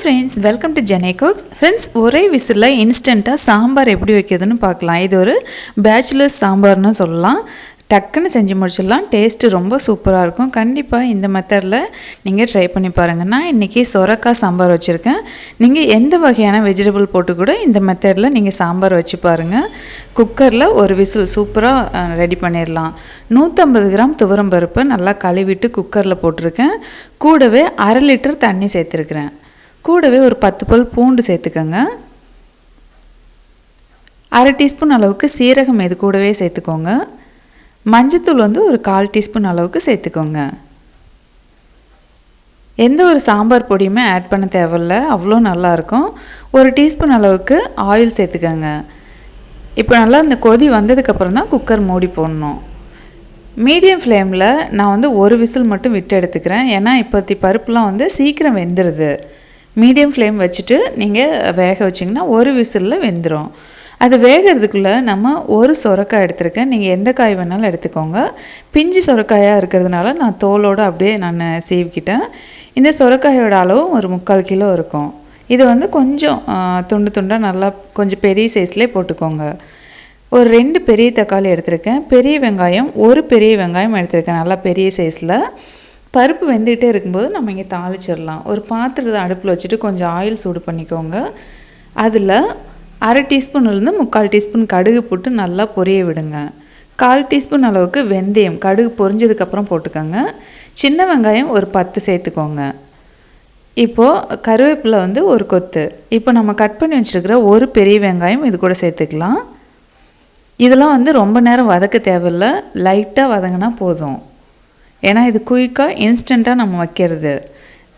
Friends welcome to Jene cooks friends ஒரே விசிலில் இன்ஸ்டண்ட்டாக சாம்பார் எப்படி வைக்கிறதுன்னு பார்க்கலாம். இது ஒரு பேச்சுலர்ஸ் சாம்பார்னு சொல்லலாம். டக்குன்னு செஞ்சு முடிச்சிடலாம். டேஸ்ட்டு ரொம்ப சூப்பராக இருக்கும். கண்டிப்பாக இந்த மெத்தடில் நீங்கள் ட்ரை பண்ணி பாருங்கள் நான் இன்றைக்கி சொரக்காய் சாம்பார் வச்சுருக்கேன். நீங்கள் எந்த வகையான வெஜிடபிள் போட்டு கூட இந்த மெத்தடில் நீங்கள் சாம்பார் வச்சு பாருங்கள் குக்கரில் ஒரு விசில் சூப்பராக ரெடி பண்ணிடலாம். நூற்றம்பது கிராம் துவரம் பருப்பு நல்லா கழுவிட்டு குக்கரில் போட்டிருக்கேன். கூடவே அரை லிட்டர் தண்ணி சேர்த்துருக்குறேன். கூடவே ஒரு பத்து பல் பூண்டு சேர்த்துக்கோங்க. அரை டீஸ்பூன் அளவுக்கு சீரகம் இது கூடவே சேர்த்துக்கோங்க. மஞ்சத்தூள் வந்து ஒரு கால் டீஸ்பூன் அளவுக்கு சேர்த்துக்கோங்க. எந்த ஒரு சாம்பார் பொடியுமே ஆட் பண்ண தேவையில்ல அவ்வளோ நல்லாயிருக்கும். ஒரு டீஸ்பூன் அளவுக்கு ஆயில் சேர்த்துக்கோங்க. இப்போ நல்லா இந்த கொதி வந்ததுக்கப்புறம் தான் குக்கர் மூடி போடணும். மீடியம் ஃப்ளேமில் நான் வந்து ஒரு விசில் மட்டும் விட்டு எடுத்துக்கிறேன். ஏன்னா இப்போத்தி பருப்புலாம் வந்து சீக்கிரம் வெந்துடுது மீடியம் ஃப்ளேம் வச்சுட்டு நீங்கள் வேக வச்சிங்கன்னா ஒரு விசிலில் வெந்துடும் அது வேகிறதுக்குள்ளே நம்ம ஒரு சொரக்காய் எடுத்திருக்கேன். நீங்கள் எந்த காய் வேணாலும் எடுத்துக்கோங்க. பிஞ்சு சொரக்காயாக இருக்கிறதுனால நான் தோலோடு அப்படியே நான் சீவிக்கிட்டேன். இந்த சொரக்காயோட அளவும் ஒரு முக்கால் கிலோ இருக்கும். இது வந்து கொஞ்சம் துண்டு துண்டாக நல்லா கொஞ்சம் பெரிய சைஸ்லேயே போட்டுக்கோங்க. ஒரு ரெண்டு பெரிய தக்காளி எடுத்திருக்கேன். பெரிய வெங்காயம் ஒரு பெரிய வெங்காயம் எடுத்திருக்கேன். நல்லா பெரிய சைஸில். பருப்பு வெந்துகிட்டே இருக்கும்போது நம்ம இங்கே தாளிச்சிடலாம். ஒரு பாத்திரத்தை அடுப்பில் வச்சுட்டு கொஞ்சம் ஆயில் சூடு பண்ணிக்கோங்க. அதில் அரை டீஸ்பூன்லேருந்து முக்கால் டீஸ்பூன் கடுகு போட்டு நல்லா பொரிய விடுங்க. கால் டீஸ்பூன் அளவுக்கு வெந்தயம் கடுகு பொரிஞ்சதுக்கப்புறம் போட்டுக்கோங்க. சின்ன வெங்காயம் ஒரு பத்து சேர்த்துக்கோங்க. இப்போது கருவேப்பிலை வந்து ஒரு கொத்து. இப்போ நம்ம கட் பண்ணி வச்சுருக்கிற ஒரு பெரிய வெங்காயம் இது கூட சேர்த்துக்கலாம். இதெல்லாம் வந்து ரொம்ப நேரம் வதக்க தேவையில்லை. லைட்டாக வதங்கினா போதும். ஏன்னா இது குயிக்காக இன்ஸ்டண்ட்டாக நம்ம வைக்கிறது.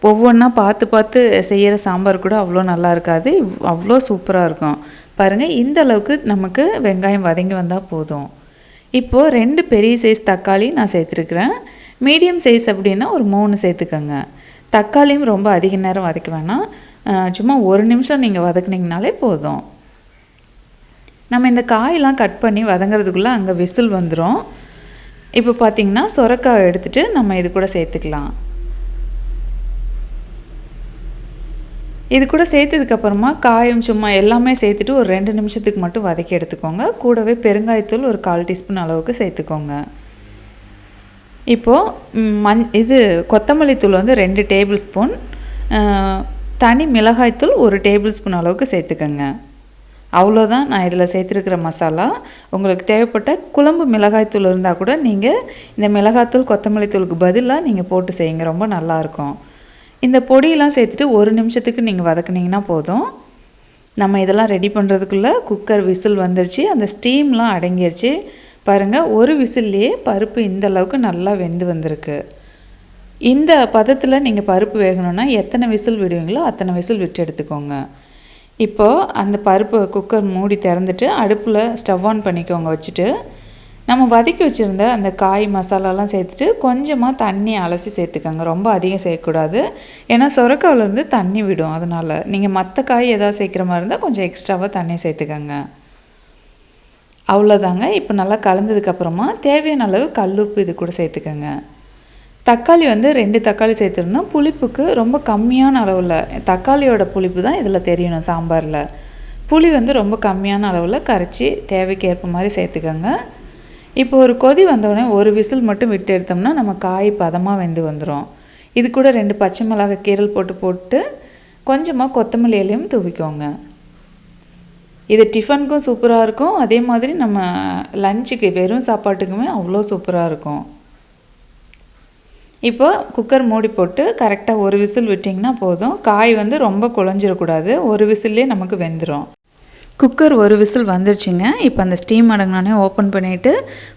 ஒவ்வொன்றா பார்த்து பார்த்து செய்கிற சாம்பார் கூட அவ்வளோ நல்லா இருக்காது அவ்வளோ சூப்பராக இருக்கும். பாருங்கள் இந்த அளவுக்கு நமக்கு வெங்காயம் வதங்கி வந்தால் போதும். இப்போது ரெண்டு பெரிய சைஸ் தக்காளி நான் சேர்த்துருக்குறேன். மீடியம் சைஸ் அப்படின்னா ஒரு மூணு சேர்த்துக்கோங்க. தக்காளியும் ரொம்ப அதிக நேரம் வதக்க வேணாம். சும்மா ஒரு நிமிஷம் நீங்கள் வதக்குனீங்கனாலே போதும். நம்ம இந்த காயெல்லாம் கட் பண்ணி வதங்கிறதுக்குள்ளே அங்கே விசில் வந்துடும் இப்போ பார்த்திங்கன்னா சொரக்காவை எடுத்துகிட்டு நம்ம இது கூட சேர்த்துக்கலாம். இது கூட சேர்த்ததுக்கப்புறமா காயம் சும்மா எல்லாமே சேர்த்துட்டு ஒரு ரெண்டு நிமிஷத்துக்கு மட்டும் வதக்கி எடுத்துக்கோங்க. கூடவே பெருங்காயத்தூள் ஒரு கால் டீஸ்பூன் அளவுக்கு சேர்த்துக்கோங்க. இப்போது மண் இது கொத்தமல்லி தூள் வந்து ரெண்டு டேபிள் ஸ்பூன் தனி மிளகாய்த்தூள் ஒரு டேபிள் ஸ்பூன் அளவுக்கு சேர்த்துக்கோங்க. அவ்வளோதான் நான் இதில் சேர்த்துருக்கிற மசாலா. உங்களுக்கு தேவைப்பட்ட குழம்பு மிளகாய்த்தூள் இருந்தால் கூட நீங்கள் இந்த மிளகாய்த்தூள் கொத்தமல்லி தூளுக்கு பதிலாக நீங்கள் போட்டு செய்யுங்க ரொம்ப நல்லாயிருக்கும் இந்த பொடியெல்லாம் சேர்த்துட்டு ஒரு நிமிஷத்துக்கு நீங்கள் வதக்குனிங்கன்னா போதும். நம்ம இதெல்லாம் ரெடி பண்ணுறதுக்குள்ளே குக்கர் விசில் வந்துருச்சு அந்த ஸ்டீம்லாம் அடங்கிருச்சு. பாருங்கள் ஒரு விசில்லையே பருப்பு இந்த அளவுக்கு நல்லா வெந்து வந்திருக்கு. இந்த பதத்தில் நீங்கள் பருப்பு வேகணும்னா எத்தனை விசில் விடுவீங்களோ அத்தனை விசில் விட்டு எடுத்துக்கோங்க. இப்போது அந்த பருப்பு குக்கர் மூடி திறந்துட்டு அடுப்பில் ஸ்டவ் ஆன் பண்ணிக்கோங்க வச்சுட்டு நம்ம வதக்கி வச்சுருந்த அந்த காய் மசாலாலாம் சேர்த்துட்டு கொஞ்சமாக தண்ணி அலசி சேர்த்துக்கோங்க. ரொம்ப அதிகம் சேர்க்கக்கூடாது. ஏன்னா சொரக்காவிலேருந்து தண்ணி விடும். அதனால் நீங்கள் மற்ற காய் எதாவது சேர்க்குற மாதிரி இருந்தால் கொஞ்சம் எக்ஸ்ட்ராவாக தண்ணி சேர்த்துக்கோங்க. அவ்வளோதாங்க இப்போ நல்லா கலந்ததுக்கப்புறமா தேவையான அளவு கல்லுப்பு இது கூட சேர்த்துக்கோங்க. தக்காளி வந்து ரெண்டு தக்காளி சேர்த்துருந்தோம் புளிப்புக்கு ரொம்ப கம்மியான அளவில் தக்காளியோட புளிப்பு தான் இதில் தெரியணும் சாம்பாரில். புளி வந்து ரொம்ப கம்மியான அளவில் கரைச்சி தேவைக்கு ஏற்ப மாதிரி சேர்த்துக்கோங்க. இப்போ ஒரு கொதி வந்தவுடனே ஒரு விசில் மட்டும் விட்டு எடுத்தோம்னா நம்ம காய் பதமாக வெந்து வந்துடும் இது கூட ரெண்டு பச்சை மிளகாய் கீரல் போட்டு போட்டு கொஞ்சமாக கொத்தமல்லி இலையும் தூவிக்கோங்க. இது டிஃபனுக்கும் சூப்பராக இருக்கும். அதே மாதிரி நம்ம லஞ்சுக்கு வெறும் சாப்பாட்டுக்குமே அவ்வளோ சூப்பராக இருக்கும். இப்போது குக்கர் மூடி போட்டு கரெக்டாக ஒரு விசில் விட்டிங்கன்னா போதும். காய் வந்து ரொம்ப குழஞ்சிடக்கூடாது. ஒரு விசில்லே நமக்கு வெந்துடும் குக்கர் ஒரு விசில் வந்துடுச்சிங்க. இப்போ அந்த ஸ்டீம் அடங்கினோடனே ஓப்பன் பண்ணிவிட்டு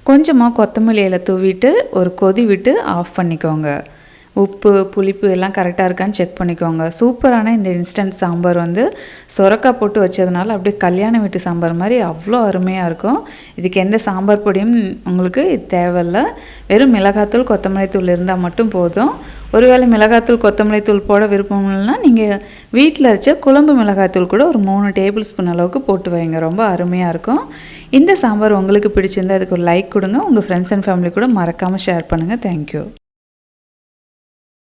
கொஞ்சமாக கொத்தமல்லி இலை தூவிட்டு ஒரு கொதி விட்டு ஆஃப் பண்ணிக்கோங்க. உப்பு புளிப்பு எல்லாம் கரெக்டாக இருக்கான்னு செக் பண்ணிக்கோங்க. சூப்பரான இந்த இன்ஸ்டன்ட் சாம்பார் வந்து சுரக்காய் போட்டு வச்சதுனால அப்படியே கல்யாண வீட்டு சாம்பார் மாதிரி அவ்வளோ அருமையாக இருக்கும். இதுக்கு எந்த சாம்பார் பொடியும் உங்களுக்கு தேவையில்லை. வெறும் மிளகாத்தூள் கொத்தமல்லி தூள் இருந்தால் மட்டும் போதும். ஒருவேளை மிளகாத்தூள் கொத்தமல்லி தூள் போட விருப்பம் இல்லைன்னா நீங்கள் வீட்டில் அரைச்ச குழம்பு மிளகாத்தூள் கூட ஒரு மூணு டேபிள் ஸ்பூன் அளவுக்கு போட்டு வைங்க. ரொம்ப அருமையாக இருக்கும். இந்த சாம்பார் உங்களுக்கு பிடிச்சிருந்தா அதுக்கு ஒரு லைக் கொடுங்க. உங்கள் ஃப்ரெண்ட்ஸ் அண்ட் ஃபேமிலி கூட மறக்காமல் ஷேர் பண்ணுங்கள் தேங்க்யூ